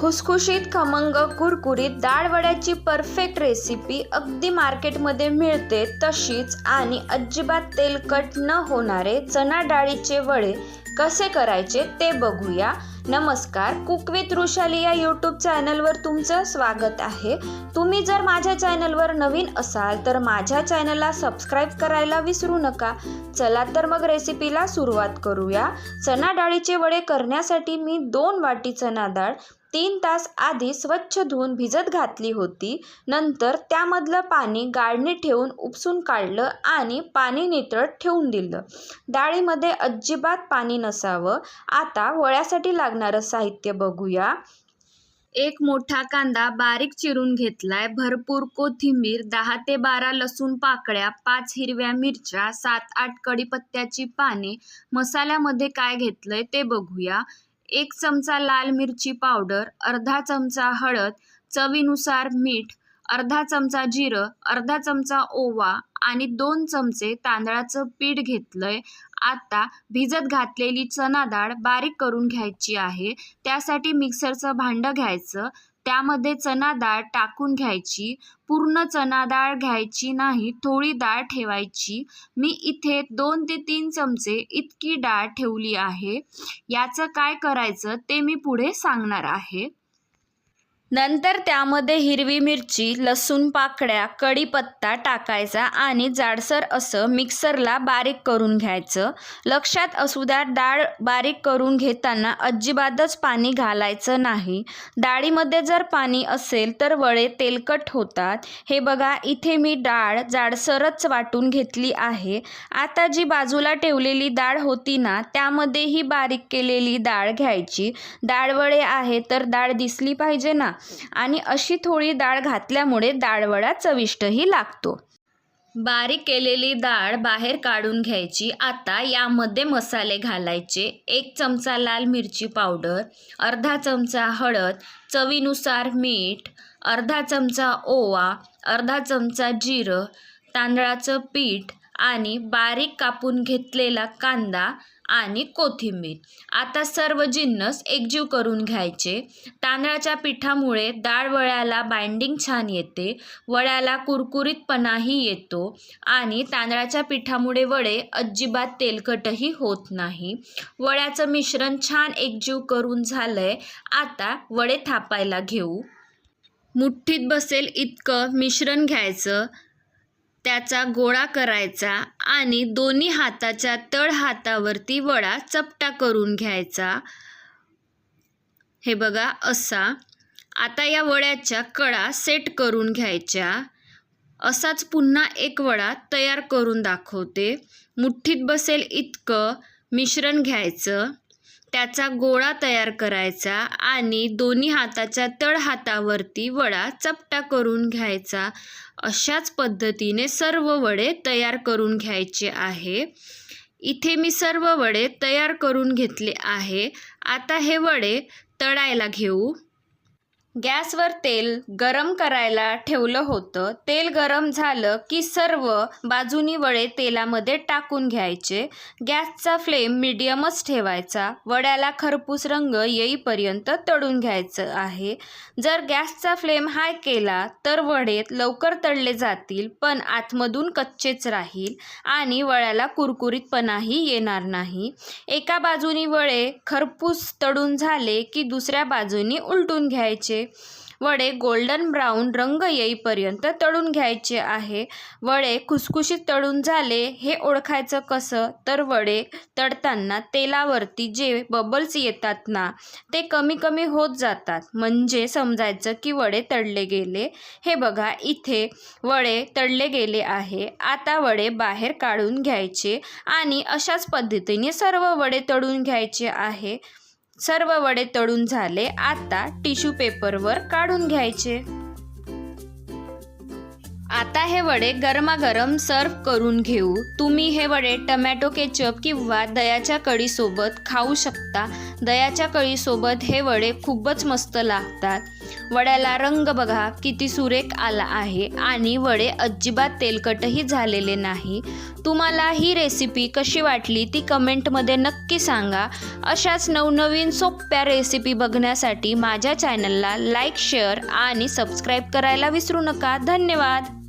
खुसखुशीत खमंग कुरकुरीत दाळवड्याची परफेक्ट रेसिपी अगदी मार्केटमध्ये मिळते. तशीच आणि अजिबात तेलकट न होणारे चणा डाळीचे वडे कसे करायचे ते बघूया. नमस्कार कुक विथ रुशाली या यूट्यूब चॅनलवर तुमचं स्वागत आहे. तुम्ही जर माझ्या चॅनलवर नवीन असाल तर माझ्या चॅनलला सबस्क्राईब करायला विसरू नका. चला तर मग रेसिपीला सुरुवात करूया. चणा डाळीचे वडे करण्यासाठी मी दोन वाटी चणा डाळ तीन तास आधी स्वच्छ धुवून भिजत घातली होती. नंतर त्यामधलं पाणी गाळणी ठेवून उपसून काढलं आणि पाणी नितळ ठेवून दिलं. डाळीमध्ये अजिबात पाणी नसावं. आता वळ्यासाठी लागणारं साहित्य बघूया. एक मोठा कांदा बारीक चिरून घेतलाय. भरपूर कोथिंबीर दहा ते बारा लसूण पाकळ्या पाच हिरव्या मिरच्या सात आठ कढीपत्त्याची पाने. मसाल्यामध्ये काय घेतलंय ते बघूया. एक चमचा लाल मिरची पावडर अर्धा चमचा हळद चवीनुसार मीठ अर्धा चमचा जिरं अर्धा चमचा ओवा आणि दोन चमचे तांदळाचं पीठ घेतलंय. आता भिजत घातलेली चणा डाळ बारीक करून घ्यायची आहे. त्यासाठी मिक्सरचं भांडं घ्यायचं. त्यामध्ये चणा डाळ टाकून घ्यायची. पूर्ण चणा डाळ घ्यायची नाही थोडी डाळ ठेवायची. मी इथे दोन ते तीन चमचे इतकी डाळ ठेवली आहे. याचं काय करायचं ते मी पुढे सांगणार आहे. नंतर त्यामध्ये हिरवी मिरची लसूण पाकळ्या कढीपत्ता टाकायचा आणि जाडसर असं मिक्सरला बारीक करून घ्यायचं. लक्षात असू द्या डाळ बारीक करून घेताना अजिबातच पाणी घालायचं नाही. डाळीमध्ये जर पाणी असेल तर वडे तेलकट होतात. हे बघा इथे मी डाळ जाडसरच वाटून घेतली आहे. आता जी बाजूला ठेवलेली डाळ होती ना त्यामध्ये ही बारीक केलेली डाळ घ्यायची. डाळवळे आहे तर डाळ दिसली पाहिजे ना? आणि अशी थोडी डाळ घातल्यामुळे डाळवडा चविष्टही लागतो. बारीक केलेली डाळ बाहेर काढून घ्यायची. आता यामध्ये मसाले घालायचे. एक चमचा लाल मिरची पावडर अर्धा चमचा हळद चवीनुसार मीठ अर्धा चमचा ओवा अर्धा चमचा जिरं तांदळाचं पीठ आणि बारीक कापून घेतलेला कांदा आणि कोथिंबीर. आता सर्व जिन्नस एकजीव करून घ्यायचे. तांदळाच्या पिठामुळे डाळ वळ्याला बाइंडिंग छान येते. वड्याला कुरकुरीतपणाही येतो. आणि तांदळाच्या पिठामुळे वडे अजिबात तेलकटही होत नाही. वड्याचं मिश्रण छान एकजीव करून झालंय. आता वडे थापायला घेऊ. मुठ्ठीत बसेल इतकं मिश्रण घ्यायचं. त्याचा गोळा करायचा आणि दोन्ही हाताच्या तळ हातावरती वडा चपटा करून घ्यायचा. हे बघा असा. आता या वड्याच्या कडा सेट करून घ्यायच्या. असाच पुन्हा एक वडा तयार करून दाखवते. मुठ्ठीत बसेल इतकं मिश्रण घ्यायचं. त्याचा गोळा तयार करायचा आणि दोन्ही हाताच्या तळ हातावरती वडा चपटा करून घ्यायचा. अशाच पद्धतीने सर्व वडे तयार करून घ्यायचे आहे. इथे मी सर्व वडे तयार करून घेतले आहे. आता हे वडे तळायला घेऊ. गॅसवर तेल गरम करायला ठेवलं होतं. तेल गरम झालं की सर्व बाजूनी वडे तेलामध्ये टाकून घ्यायचे. गॅसचा फ्लेम मिडियमच ठेवायचा. वड्याला खरपूस रंग येईपर्यंत तळून घ्यायचं आहे. जर गॅसचा फ्लेम हाय केला तर वडे लवकर तळले जातील पण आतमधून कच्चेच राहील आणि वड्याला कुरकुरीतपणाही येणार नाही. एका बाजूनी वडे खरपूस तळून झाले की दुसऱ्या बाजूनी उलटून घ्यायचे. वडे गोल्डन ब्राऊन रंग येईपर्यंत तळून घ्यायचे आहे. वडे खुसखुशीत तळून झाले हे ओळखायचं कसं? तर वडे तळताना तेलावरती जे बबल्स येतात ना ते कमी कमी होत जातात. म्हणजे समजायचं की वडे तळले गेले. हे बघा इथे वडे तळले गेले आहे. आता वडे बाहेर काढून घ्यायचे आणि अशाच पद्धतीने सर्व वडे तळून घ्यायचे आहे. सर्व वडे तळून झाले. आता टिश्यू पेपरवर काढून घ्यायचे. आता हे वडे गरमागरम सर्व करून घेऊ. तुम्ही हे वडे टमॅटो केचप किंवा दयाच्या कळीसोबत खाऊ शकता. दयाच्या कळीसोबत हे वडे खूपच मस्त लागतात. वड्याला रंग बघा किती सुरेख आला आहे. आणि वडे अजिबात तेलकटही झालेले नाही. तुम्हाला ही रेसिपी कशी वाटली ती कमेंटमध्ये नक्की सांगा. अशाच नवनवीन सोप्या रेसिपी बघण्यासाठी माझ्या चॅनलला लाईक शेअर आणि सबस्क्राईब करायला विसरू नका. धन्यवाद!